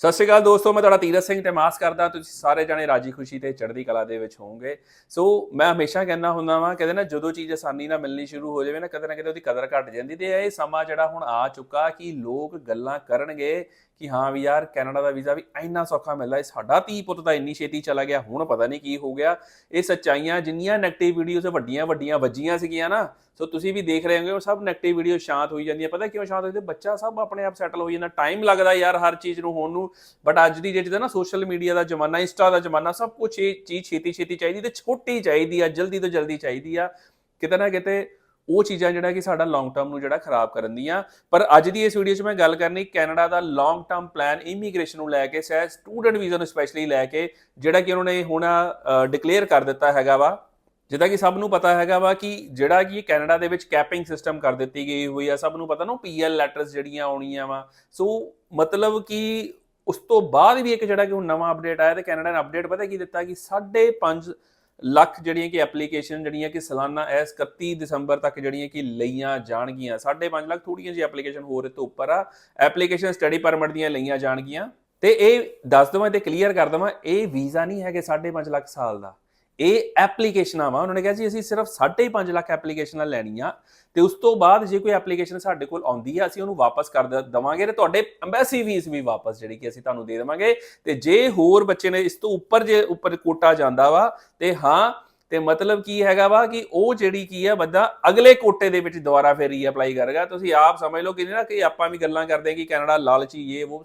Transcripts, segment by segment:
ਸਤਿ ਸ਼੍ਰੀ ਅਕਾਲ ਦੋਸਤੋ, ਮੈਂ ਤੁਹਾਡਾ ਤੀਰਥ ਸਿੰਘ ਤੇ ਮਾਸ ਕਰਦਾ। ਤੁਸੀਂ ਸਾਰੇ ਜਣੇ ਰਾਜੀ ਖੁਸ਼ੀ ਤੇ ਚੜ੍ਹਦੀ ਕਲਾ ਦੇ ਵਿੱਚ ਹੋਵੋਗੇ। ਸੋ ਮੈਂ ਹਮੇਸ਼ਾ ਕਹਿੰਦਾ ਹੁੰਦਾ ਵਾਂ, ਕਹਿੰਦੇ ਨਾ ਜਦੋਂ ਚੀਜ਼ ਆਸਾਨੀ ਨਾਲ ਮਿਲਣੀ ਸ਼ੁਰੂ ਹੋ ਜਾਵੇ ਨਾ, ਕਦੇ ਨਾ ਕਦੇ ਉਹਦੀ ਕਦਰ ਘਟ ਜਾਂਦੀ। ਤੇ ਇਹ ਸਮਾਂ ਜਿਹੜਾ ਹੁਣ ਆ ਚੁੱਕਾ ਕਿ ਲੋਕ ਗੱਲਾਂ ਕਰਨਗੇ ਕਿ ਹਾਂ ਵੀ ਯਾਰ ਕੈਨੇਡਾ ਦਾ ਵੀਜ਼ਾ ਵੀ ਇੰਨਾ ਸੌਖਾ ਮਿਲਦਾ ਹੈ, ਸਾਡਾ ਧੀ ਪੁੱਤ ਤਾਂ ਇੰਨੀ ਛੇਤੀ ਚਲਾ ਗਿਆ, ਹੁਣ ਪਤਾ ਨਹੀਂ ਕੀ ਹੋ ਗਿਆ। ਇਹ ਸੱਚਾਈਆਂ ਜਿੰਨੀਆਂ ਨੈਗੇਟਿਵ ਵੀਡੀਓਜ਼ ਵੱਡੀਆਂ ਵੱਡੀਆਂ ਵੱਜੀਆਂ ਸੀਗੀਆਂ ਨਾ, ਸੋ ਤੁਸੀਂ ਵੀ ਦੇਖ ਰਹੇ ਹੋਗੇ, ਉਹ ਸਭ ਨੈਗੇਟਿਵ ਵੀਡੀਓ ਸ਼ਾਂਤ ਹੋਈ ਜਾਂਦੀਆਂ। ਪਤਾ ਕਿਉਂ ਸ਼ਾਂਤ ਹੋਈ ਬੱਚਾ ਸਭ ਆਪਣੇ ਆਪ ਸੈਟਲ ਹੋਈ ਜਾਂਦਾ ਟਾਈਮ ਲੱਗਦਾ ਯਾਰ ਹਰ ਚੀਜ਼ ਨੂੰ ਹੋਣ ਨੂੰ। ਬਟ ਅੱਜ ਦੀ ਡੇਟ ਦਾ ਨਾ ਸੋਸ਼ਲ ਮੀਡੀਆ ਦਾ ਜ਼ਮਾਨਾ ਇੰਸਟਾ ਦਾ ਜ਼ਮਾਨਾ, ਸਭ ਕੁਝ ਇਹ ਚੀਜ਼ ਛੇਤੀ ਛੇਤੀ ਚਾਹੀਦੀ ਤੇ ਛੋਟੀ ਚਾਹੀਦੀ ਆ, ਜਲਦੀ ਤੋਂ ਜਲਦੀ ਚਾਹੀਦੀ ਆ। ਕਿਤੇ ਨਾ ਕਿਤੇ ਉਹ ਚੀਜ਼ਾਂ ਜਿਹੜਾ ਕਿ ਸਾਡਾ ਲੌਂਗ ਟਰਮ ਨੂੰ ਜਿਹੜਾ ਖਰਾਬ ਕਰਨ ਦੀਆਂ। ਪਰ ਅੱਜ ਦੀ ਇਸ ਵੀਡੀਓ 'ਚ ਮੈਂ ਗੱਲ ਕਰਨੀ ਕੈਨੇਡਾ ਦਾ ਲੌਂਗ ਟਰਮ ਪਲਾਨ ਇਮੀਗ੍ਰੇਸ਼ਨ ਨੂੰ ਲੈ ਕੇ, ਸਹਿ ਸਟੂਡੈਂਟ ਵੀਜ਼ਾ ਨੂੰ ਸਪੈਸ਼ਲੀ ਲੈ ਕੇ, ਜਿਹੜਾ ਕਿ ਉਹਨਾਂ ਨੇ ਹੁਣ ਡਿਕਲੇਅਰ ਕਰ ਦਿੱਤਾ ਹੈਗਾ ਵਾ। ਜਿੱਦਾਂ ਕਿ ਸਭ ਨੂੰ ਪਤਾ ਹੈਗਾ ਵਾ ਕਿ ਜਿਹੜਾ ਕਿ ਕੈਨੇਡਾ ਦੇ ਵਿੱਚ ਕੈਪਿੰਗ ਸਿਸਟਮ ਕਰ ਦਿੱਤੀ ਗਈ ਹੋਈ ਆ। ਸਭ ਨੂੰ ਪਤਾ ਨਾ ਪੀਐਲ ਲੈਟਰਸ ਜਿਹੜੀਆਂ ਆਉਣੀਆਂ ਵਾ। ਸੋ ਮਤਲਬ ਕਿ ਉਸ ਤੋਂ ਬਾਅਦ ਵੀ ਇੱਕ ਜਿਹੜਾ ਕਿ ਹੁਣ ਨਵਾਂ ਅਪਡੇਟ ਆਇਆ ਤੇ ਕੈਨੇਡਾ ਨੇ ਅਪਡੇਟ ਪਤਾ ਕੀ ਦਿੱਤਾ ਕਿ 5.5 ਲੱਖ ਜਿਹੜੀਆਂ ਕਿ ਐਪਲੀਕੇਸ਼ਨ ਜਿਹੜੀਆਂ ਕਿ ਸਾਲਾਨਾ ਐਸ 31 ਦਸੰਬਰ ਤੱਕ ਜਿਹੜੀਆਂ ਕਿ ਲਈਆਂ ਜਾਣਗੀਆਂ। 5.5 ਲੱਖ ਥੋੜੀਆਂ ਜਿਹੀ ਐਪਲੀਕੇਸ਼ਨ ਹੋਰ ਇਹ ਤੋਂ ਉੱਪਰ ਆ। ਐਪਲੀਕੇਸ਼ਨ ਸਟੱਡੀ ਪਰਮਿਟ ਦੀਆਂ ਲਈਆਂ ਜਾਣਗੀਆਂ। ਤੇ ਇਹ ਦੱਸ ਦਵਾਂ ਤੇ ਕਲੀਅਰ ਕਰ ਦਵਾਂ, ਇਹ ਵੀਜ਼ਾ ਨਹੀਂ ਹੈਗੇ 5.5 ਲੱਖ ਸਾਲ ਦਾ। ਇਹ ਐਪਲੀਕੇਸ਼ਨਾਂ ਵਾ, ਉਹਨਾਂ ਨੇ ਕਿਹਾ ਜੀ ਅਸੀਂ ਸਿਰਫ 5.5 ਲੱਖ ਐਪਲੀਕੇਸ਼ਨਾਂ ਲੈਣੀਆਂ ਤੇ ਉਸ ਤੋਂ ਬਾਅਦ ਜੇ ਕੋਈ ਐਪਲੀਕੇਸ਼ਨ ਸਾਡੇ ਕੋਲ ਆਉਂਦੀ ਹੈ, ਅਸੀਂ ਉਹਨੂੰ ਵਾਪਸ ਕਰ ਦ- ਦੇਵਾਂਗੇ ਤੇ ਤੁਹਾਡੇ ਐਮਬੈਸੀ ਫੀਸ ਵੀ ਵਾਪਸ ਜਿਹੜੀ ਕਿ ਅਸੀਂ ਤੁਹਾਨੂੰ ਦੇ ਦੇਵਾਂਗੇ। ਤੇ ਜੇ ਹੋਰ ਬੱਚੇ ਨੇ ਇਸ ਤੋਂ ਉੱਪਰ ਜੇ, ਉੱਪਰ ਕੋਟਾ ਜਾਂਦਾ ਵਾ ਤੇ ਹਾਂ, ਤੇ ਮਤਲਬ ਕੀ ਹੈਗਾ ਵਾ ਕਿ ਉਹ ਜਿਹੜੀ ਕੀ ਆ ਬੰਦਾ ਅਗਲੇ ਕੋਟੇ ਦੇ ਵਿੱਚ ਦੁਬਾਰਾ ਫਿਰ ਰੀਅਪਲਾਈ ਕਰੇਗਾ। ਤੁਸੀਂ ਆਪ ਸਮਝ ਲਓ ਕਿ ਨਾ ਕਿ ਆਪਾਂ ਵੀ ਗੱਲਾਂ ਕਰਦੇ ਹਾਂ ਕਿ ਕੈਨੇਡਾ ਲਾਲਚੀ ਇਹ ਉਹ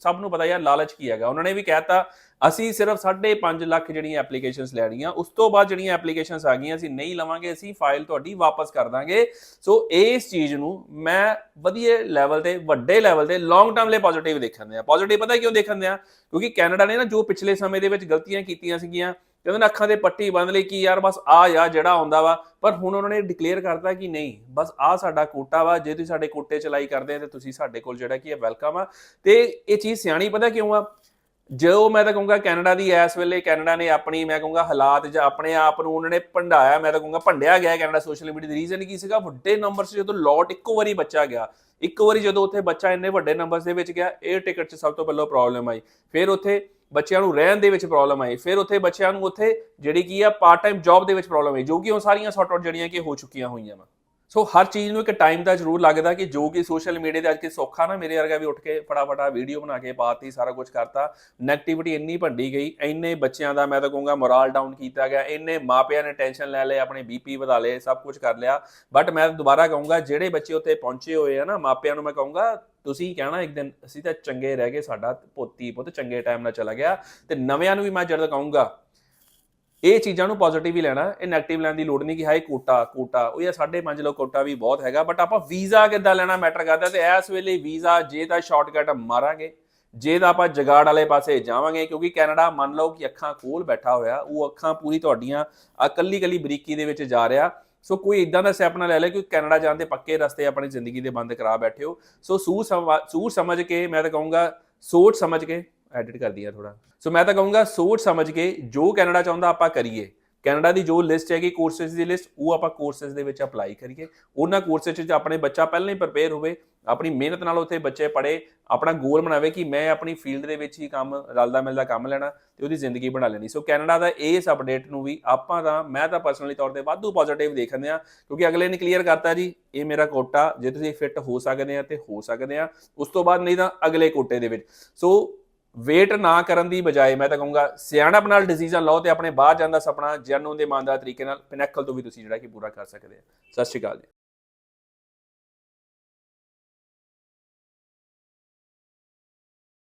ਸਭ ਨੂੰ ਪਤਾ ਯਾਰ ਲਾਲਚ ਕੀ ਹੈਗਾ। ਉਹਨਾਂ ਨੇ ਵੀ ਕਹਿਤਾ, ਅਸੀਂ ਸਿਰਫ 5.5 ਲੱਖ ਜਿਹੜੀਆਂ ਐਪਲੀਕੇਸ਼ਨਸ ਲੈਣੀਆਂ ਉਸ ਤੋਂ ਬਾਅਦ ਜਿਹੜੀਆਂ ਐਪਲੀਕੇਸ਼ਨਸ ਆ ਗਈਆਂ, ਅਸੀਂ ਨਹੀਂ ਲਵਾਂਗੇ, ਅਸੀਂ ਫਾਈਲ ਤੁਹਾਡੀ ਵਾਪਸ ਕਰ ਦਾਂਗੇ। ਸੋ ਇਸ ਚੀਜ਼ ਨੂੰ ਮੈਂ ਵਧੀਆ ਲੈਵਲ ਤੇ, ਵੱਡੇ ਲੈਵਲ ਤੇ ਲੌਂਗ ਟਰਮ ਲਈ ਪੋਜ਼ਿਟਿਵ ਦੇਖਣ ਦਿਆਂ। ਪੋਜ਼ਿਟਿਵ ਪਤਾ ਕਿਉਂ ਦੇਖਣ ਦਿਆਂ? ਕਿਉਂਕਿ ਕੈਨੇਡਾ ਨੇ ਨਾ ਜੋ ਪਿਛਲੇ ਸਮੇਂ ਦੇ ਵਿੱਚ ਗਲਤੀਆਂ ਕੀਤੀਆਂ ਸੀਗੀਆਂ ਤੇ ਉਹਨਾਂ ਨੇ ਅੱਖਾਂ ਤੇ ਪੱਟੀ ਬੰਨ ਲਈ ਕਿ ਯਾਰ ਬਸ ਆ ਯਾ ਜਿਹੜਾ ਆਉਂਦਾ ਵਾ, ਪਰ ਹੁਣ ਉਹਨਾਂ ਨੇ ਡਿਕਲੇਅਰ ਕਰਤਾ ਕਿ ਨਹੀਂ, ਬਸ ਆ ਸਾਡਾ ਕੋਟਾ ਵਾ, ਜੇ ਤੁਸੀਂ ਸਾਡੇ ਕੋਟੇ ਚਲਾਈ ਕਰਦੇ ਆ ਤੇ ਤੁਸੀਂ ਸਾਡੇ ਕੋਲ ਜਿਹੜਾ ਕੀ ਹੈ ਵੈਲਕਮ ਆ। ਤੇ ਇਹ ਚੀਜ਼ ਸਿਆਣੀ ਪਤਾ ਕਿਉਂ ਆ? ਜੋ ਮੈਂ ਤਾਂ ਕਹੂੰਗਾ ਕੈਨੇਡਾ ਦੀ ਇਸ ਵੇਲੇ ਕੈਨੇਡਾ ਨੇ ਆਪਣੀ, ਮੈਂ ਕਹੂੰਗਾ ਹਾਲਾਤ ਜਾਂ ਆਪਣੇ ਆਪ ਨੂੰ ਉਹਨਾਂ ਨੇ ਭੰਡਾਇਆ, ਮੈਂ ਤਾਂ ਕਹੂੰਗਾ ਭੰਡਿਆ ਗਿਆ ਕੈਨੇਡਾ ਸੋਸ਼ਲ ਮੀਡੀਆ ਦੀ ਰੀਜ਼ਨ ਕੀ ਸੀਗਾ? ਵੱਡੇ ਨੰਬਰ 'ਚ ਜਦੋਂ ਲੋਟ ਇੱਕੋ ਵਾਰੀ ਬੱਚਾ ਗਿਆ, ਇੱਕ ਵਾਰੀ ਜਦੋਂ ਉੱਥੇ ਬੱਚਾ ਇੰਨੇ ਵੱਡੇ ਨੰਬਰਸ ਦੇ ਵਿੱਚ ਗਿਆ 에ਅਰ ਟਿਕਟ 'ਚ ਸਭ ਤੋਂ ਪਹਿਲਾਂ ਪ੍ਰੋਬਲਮ ਆਈ। ਫਿਰ ਉੱਥੇ ਬੱਚਿਆਂ ਨੂੰ ਰਹਿਣ ਦੇ ਵਿੱਚ ਪ੍ਰੋਬਲਮ ਆਈ। ਫਿਰ ਉੱਥੇ ਬੱਚਿਆਂ ਨੂੰ ਉੱਥੇ ਜਿਹੜੀ ਕੀ ਆ ਪਾਰਟ ਟਾਈਮ ਜੌਬ ਦੇ ਵਿੱਚ ਪ੍ਰੋਬਲਮ ਆਈ, ਜੋ ਕਿ ਉਹ ਸਾਰੀਆਂ ਸੌਟ ਆਊਟ ਜਿਹੜੀਆਂ ਕਿ ਹੋ ਚੁੱਕੀਆਂ ਹੋਈਆਂ ਵਾ। ਸੋ ਹਰ ਚੀਜ਼ ਨੂੰ ਇੱਕ ਟਾਈਮ ਦਾ ਜ਼ਰੂਰ ਲੱਗਦਾ ਕਿ ਜੋ ਕਿ ਸੋਸ਼ਲ ਮੀਡੀਆ ਤੇ ਅੱਜ ਕੇ ਸੌਖਾ ਨਾ, ਮੇਰੇ ਵਰਗਾ ਵੀ ਉੱਠ ਕੇ ਫਟਾਫਟਾ ਵੀਡੀਓ ਬਣਾ ਕੇ ਪਾਤੀ ਸਾਰਾ ਕੁਝ ਕਰਤਾ। ਨੈਗੇਟਿਵਿਟੀ ਇੰਨੀ ਭੰਡੀ ਗਈ, ਇੰਨੇ ਬੱਚਿਆਂ ਦਾ ਮੈਂ ਤਾਂ ਕਹੂੰਗਾ ਮੋਰਲ ਡਾਊਨ ਕੀਤਾ ਗਿਆ, ਇੰਨੇ ਮਾਪਿਆਂ ਨੇ ਟੈਨਸ਼ਨ ਲੈ ਲਏ, ਆਪਣੇ ਬੀਪੀ ਵਧਾ ਲਏ, ਸਭ ਕੁਝ ਕਰ ਲਿਆ। ਬਟ ਮੈਂ ਦੁਬਾਰਾ ਕਹੂੰਗਾ, ਜਿਹੜੇ ਬੱਚੇ ਉੱਥੇ ਪਹੁੰਚੇ ਹੋਏ ਆ ਨਾ, ਮਾਪਿਆਂ ਨੂੰ ਮੈਂ ਕਹੂੰਗਾ, ਤੁਸੀਂ ਕਹਿਣਾ ਇੱਕ ਦਿਨ, ਅਸੀਂ ਤਾਂ ਚੰਗੇ ਰਹਿ ਗਏ, ਸਾਡਾ ਪੋਤੀ ਪੁੱਤ ਚੰਗੇ ਟਾਈਮ ਨਾਲ ਚਲਾ ਗਿਆ। ਤੇ ਨਵਿਆਂ ਨੂੰ ਵੀ ਮੈਂ ਜਦ ਕਹੂੰਗਾ ਇਹ ਚੀਜ਼ਾਂ ਨੂੰ ਪੋਜ਼ਿਟਿਵ ਹੀ ਲੈਣਾ, ਇਹ 네ਗੇਟਿਵ ਲੈਣ ਦੀ ਲੋੜ ਨਹੀਂ ਕਿ ਹਾਏ ਕੋਟਾ ਕੋਟਾ। ਉਹ ਇਹ 5.5 ਲੱਖ ਕੋਟਾ ਵੀ ਬਹੁਤ ਹੈਗਾ ਬਟ ਆਪਾਂ ਵੀਜ਼ਾ ਕਿੱਦਾਂ ਲੈਣਾ ਮੈਟਰ ਕਰਦਾ ਤੇ ਇਸ ਵੇਲੇ ਵੀਜ਼ਾ ਜੇ ਤਾਂ ਸ਼ਾਰਟਕਟ ਮਾਰਾਂਗੇ, ਜੇ ਤਾਂ ਆਪਾਂ ਜਗਾੜ ਵਾਲੇ ਪਾਸੇ ਜਾਵਾਂਗੇ, ਕਿਉਂਕਿ ਕੈਨੇਡਾ ਮੰਨ ਲਓ ਕਿ ਅੱਖਾਂ ਕੋਲ ਬੈਠਾ ਹੋਇਆ, ਉਹ ਅੱਖਾਂ ਪੂਰੀ ਤੁਹਾਡੀਆਂ ਇਕੱਲੀ ਇਕੱਲੀ ਬਰੀਕੀ ਦੇ ਵਿੱਚ ਜਾ ਰਿਹਾ। ਸੋ ਕੋਈ ਇਦਾਂ ਦਾ ਸਟੈਪ ਨਾ ਲੈ ਲੈ ਕਿ ਕੈਨੇਡਾ ਜਾਣ ਦੇ ਪੱਕੇ ਰਸਤੇ ਆਪਣੀ ਜ਼ਿੰਦਗੀ ਦੇ ਬੰਦ ਕਰਾ ਬੈਠੇ ਹੋ। ਸੋ ਸੂਝ ਸਮਾ- ਸੂਝ ਸਮਝ ਕੇ, ਮੈਂ ਤਾਂ ਕਹੂੰਗਾ, ਸੋਚ ਸਮਝ ਕੇ ਐਡਿਟ ਕਰਦੀ ਦਿਆ ਥੋੜਾ ਸੋ ਮੈਂ ਤਾਂ ਕਹੂੰਗਾ ਸੋਚ ਸਮਝ ਕੇ ਜੋ ਕੈਨੇਡਾ ਚਾਹੁੰਦਾ ਆਪਾਂ ਕਰੀਏ। ਕੈਨੇਡਾ ਦੀ ਜੋ ਲਿਸਟ ਹੈਗੀ ਕੋਰਸਸ ਦੀ ਲਿਸਟ ਉਹ ਆਪਾਂ ਕੋਰਸਸ ਦੇ ਵਿੱਚ ਅਪਲਾਈ ਕਰੀਏ। ਉਹਨਾਂ ਕੋਰਸਸ 'ਚ ਆਪਣੇ ਬੱਚਾ ਪਹਿਲਾਂ ਹੀ ਪ੍ਰਪੇਅਰ ਹੋਵੇ, ਆਪਣੀ ਮਿਹਨਤ ਨਾਲ ਉੱਥੇ ਬੱਚੇ ਪੜੇ ਆਪਣਾ ਗੋਲ ਬਣਾਵੇ ਕਿ ਮੈਂ ਆਪਣੀ ਫੀਲਡ ਦੇ ਵਿੱਚ ਹੀ ਕੰਮ ਰਲਦਾ ਮਿਲਦਾ ਕੰਮ ਲੈਣਾ ਤੇ ਉਹਦੀ ਜ਼ਿੰਦਗੀ ਬਣਾ ਲੈਣੀ। ਸੋ ਕੈਨੇਡਾ ਦਾ ਇਸ ਅਪਡੇਟ ਨੂੰ ਵੀ ਆਪਾਂ ਤਾਂ, ਮੈਂ ਤਾਂ ਪਰਸਨਲੀ ਤੌਰ ਤੇ ਵਾਧੂ ਪੋਜ਼ਿਟਿਵ ਦੇਖਦੇ ਆ ਕਿਉਂਕਿ ਅਗਲੇ ਨੇ ਕਲੀਅਰ ਕਰਤਾ ਜੀ, ਇਹ ਮੇਰਾ ਕੋਟਾ ਜੇ ਤੁਸੀਂ ਫਿੱਟ ਹੋ ਸਕਦੇ ਆ ਤੇ ਹੋ ਸਕਦੇ ਆ। ਉਸ ਤੋਂ ਬਾਅਦ ਨਹੀਂ ਤਾਂ ਅਗਲੇ ਕੋਟੇ ਦੇ ਵਿੱਚ। ਸੋ ਵੇਟ ਨਾ ਕਰਨ ਦੀ ਬਜਾਏ ਮੈਂ ਤਾਂ ਕਹੂੰਗਾ, ਸਿਆਣਪ ਨਾਲ ਡਿਸੀਜਨ ਲਓ ਤੇ ਆਪਣੇ ਬਾਹਰ ਜਾਣ ਦਾ ਸੁਪਨਾ ਜਨੂਨ ਦੇ ਇਮਾਨਦਾਰ ਤਰੀਕੇ ਨਾਲ ਪਿਨੈਕਲ ਤੋਂ ਵੀ ਤੁਸੀਂ ਜਿਹੜਾ ਕਿ ਪੂਰਾ ਕਰ ਸਕਦੇ ਆ। ਸਤਿ ਸ਼੍ਰੀ ਅਕਾਲ ਜੀ।